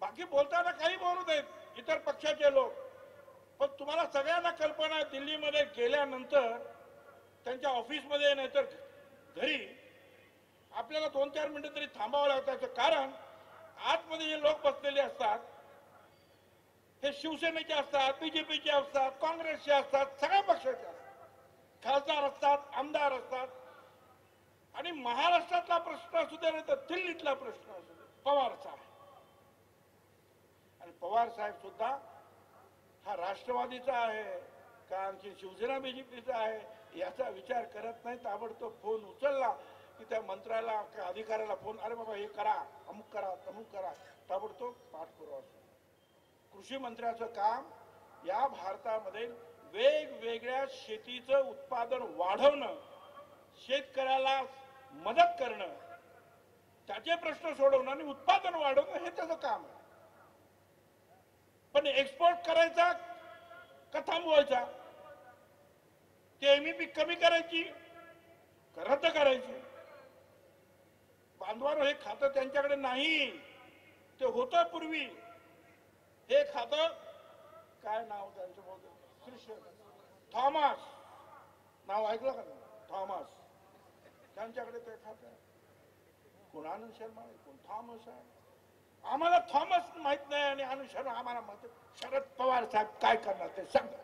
बाकी बोलताना काही बोलत आहेत इतर पक्षाचे लोक. पण तुम्हाला सगळ्यांना कल्पना आहे दिल्लीमध्ये गेल्यानंतर त्यांच्या ऑफिसमध्ये नाहीतर घरी आपल्याला दोन चार मिनिटं तरी थांबावं लागतं कारण आतमध्ये जे लोक बसलेले असतात हे शिवसेनेचे असतात बीजेपीचे असतात काँग्रेसचे असतात सगळ्या पक्षाचे असतात. खासदार असतात आमदार असतात. आणि महाराष्ट्रातला प्रश्न असू दे नाही तर दिल्लीतला प्रश्न असू दे पवारचा पवार साहेब सुद्धा हा राष्ट्रवादीचा आहे का आणखी शिवसेना बीजेपीचा आहे याचा विचार करत नाही ताबडतोब फोन उचलला की त्या मंत्र्याला त्या अधिकाऱ्याला फोन अरे बाबा हे करा अमुक करा तमुक करा. ताबडतोब पाठपुरावा कृषी मंत्र्याचं काम या भारतामध्ये वेगवेगळ्या शेतीचं उत्पादन वाढवणं शेतकऱ्याला मदत करणं त्याचे प्रश्न सोडवणं आणि उत्पादन वाढवणं हे त्याचं काम आहे. पण एक्सपोर्ट करायचा का थांबवायचा ते एमईपी कमी करायची रद्द करायची. बांधवानं हे खातं त्यांच्याकडे नाही. ते होतं पूर्वी. हे खातं काय नाव त्यांचं बहुतेक थॉमस. नाव ऐकलं का थॉमस. त्यांच्याकडे ते खातं. आहे. कोण आनंद शर्मा आहे? कोण थॉमस आहे? आम्हाला थॉमस माहीत नाही आणि अनुसरून आम्हाला माहीत शरद पवार साहेब काय करणार ते सांगा.